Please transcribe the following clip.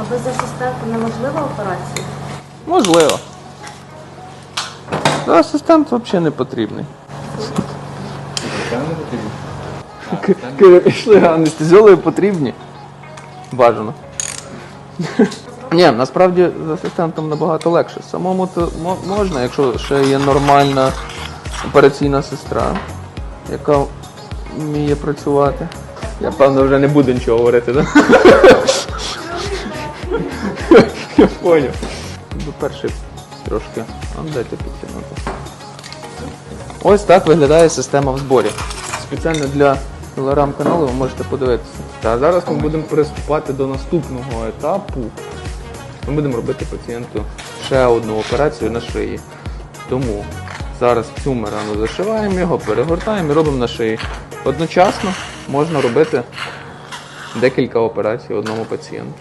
А без асистента неможлива операція? Можливо. Ну, асистент взагалі не потрібний. Пішли, анестезіологи потрібні. Бажано. Ні, насправді з асистентом набагато легше. Самому то можна, якщо ще є нормальна операційна сестра, яка вміє працювати. Я певно вже не буду нічого говорити, так? Я поняв. Перший трошки. А дайте підтягнути. Ось так виглядає система в зборі. Спеціально для телеграм каналу ви можете подивитися. Та зараз ми будемо приступати до наступного етапу. Ми будемо робити пацієнту ще одну операцію на шиї. Тому зараз цю ми зашиваємо його, перегортаємо і робимо на шиї. Одночасно можна робити декілька операцій одному пацієнту.